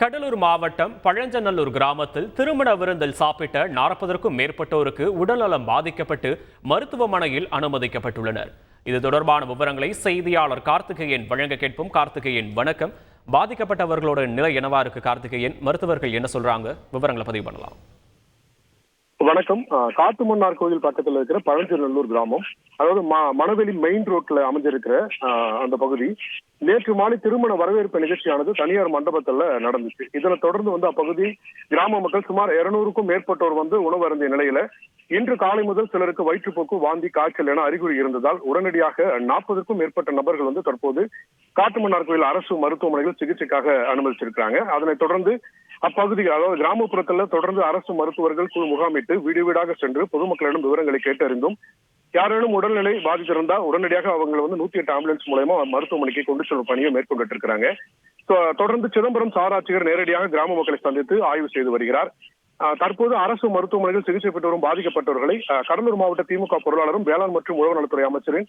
கடலூர் மாவட்டம் பழஞ்சநல்லூர் கிராமத்தில் திருமண விருந்தில் சாப்பிட்ட நாற்பதற்கும் மேற்பட்டோருக்கு உடல்நலம் பாதிக்கப்பட்டு மருத்துவமனையில் அனுமதிக்கப்பட்டுள்ளனர். இது தொடர்பான விவரங்களை செய்தியாளர் கார்த்திகேயன் வழங்க கேட்போம். கார்த்திகேயன் வணக்கம். பாதிக்கப்பட்டவர்களோட நிலை என்னவா இருக்கு? கார்த்திகேயன் மருத்துவர்கள் என்ன சொல்றாங்க? விவரங்களை பதிவு பண்ணலாம். வணக்கம். காட்டுமன்னார் கோயில் பக்கத்துல இருக்கிற பழஞ்சநல்லூர் கிராமம். அதாவது மணவெளி மெயின் ரோட்ல அமைஞ்சிருக்கிற அந்த பகுதி. நேற்று மாலை திருமண வரவேற்பு நிகழ்ச்சியானது தனியார் மண்டபத்துல நடந்துச்சு. இதனை தொடர்ந்து வந்து அப்பகுதி கிராம மக்கள் சுமார் இருநூறுக்கும் மேற்பட்டோர் வந்து உணவு அருந்திய நிலையில இன்று காலை முதல் சிலருக்கு வயிற்றுப்போக்கு வாந்தி காய்ச்சல் என அறிகுறி இருந்ததால் உடனடியாக நாற்பதுக்கும் மேற்பட்ட நபர்கள் வந்து தற்போது காட்டுமன்னார் கோயில் அரசு மருத்துவமனையில் சிகிச்சைக்காக அனுமதிச்சிருக்காங்க அதனைத் தொடர்ந்து அப்பகுதியில் அதாவது கிராமப்புறத்துல தொடர்ந்து அரசு மருத்துவர்கள் குழு முகாமிட்டு வீடு வீடாக சென்று பொதுமக்களிடம் விவரங்களை கேட்டறிந்தும் யாரேனும் உடல்நிலை பாதித்திருந்தா உடனடியாக அவங்களை வந்து நூத்தி எட்டு ஆம்புலன்ஸ் மூலயமா மருத்துவமனைக்கு கொண்டு செல்லும் பணியை மேற்கொண்டுட்டு இருக்கிறாங்க தொடர்ந்து சிதம்பரம் சாராட்சியர் நேரடியாக கிராம மக்களை சந்தித்து ஆய்வு செய்து வருகிறார். தற்போது அரசு மருத்துவமனையில் சிகிச்சை பெற்று வரும் பாதிக்கப்பட்டவர்களை கடலூர் மாவட்ட திமுக பொருளாளரும் வேளாண் மற்றும் உழவு நலத்துறை அமைச்சரின்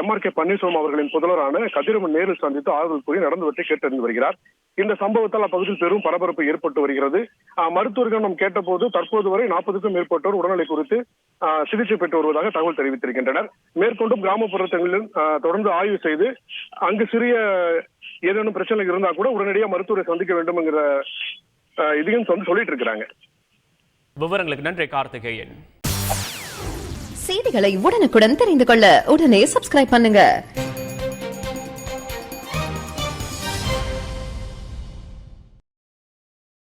எம் ஆர் கே பன்னீர்செல்வம் அவர்களின் புதல்வரான கதிரவன் நேரில் சந்தித்து ஆறுதல் கூறி நடந்தவற்றை கேட்டறிந்து வருகிறார். இந்த சம்பவத்தால் அப்பகுதியில் பெரும் பரபரப்பு ஏற்பட்டு வருகிறது. மருத்துவர்கள் நாம் கேட்டபோது தற்போது வரை நாற்பதுக்கும் மேற்பட்டோர் உடல்நிலை குறித்து சிகிச்சை பெற்று வருவதாக தகவல் தெரிவித்திருக்கின்றனர். மேற்கொண்டும் கிராமப்புறங்களில் ஆஹ் தொடர்ந்து ஆய்வு செய்து அங்கு சிறிய ஏதேனும் பிரச்சனை இருந்தா கூட உடனடியாக மருத்துவரை சந்திக்க வேண்டும்ங்கிற ஆஹ் இதையும் வந்து சொல்லிட்டு இருக்கிறாங்க. விவரங்களுக்கு நன்றி கார்த்திகேயன். செய்திகளை உடனுக்குடன் தெரிந்து கொள்ள உடனே சப்ஸ்கிரைப் பண்ணுங்க.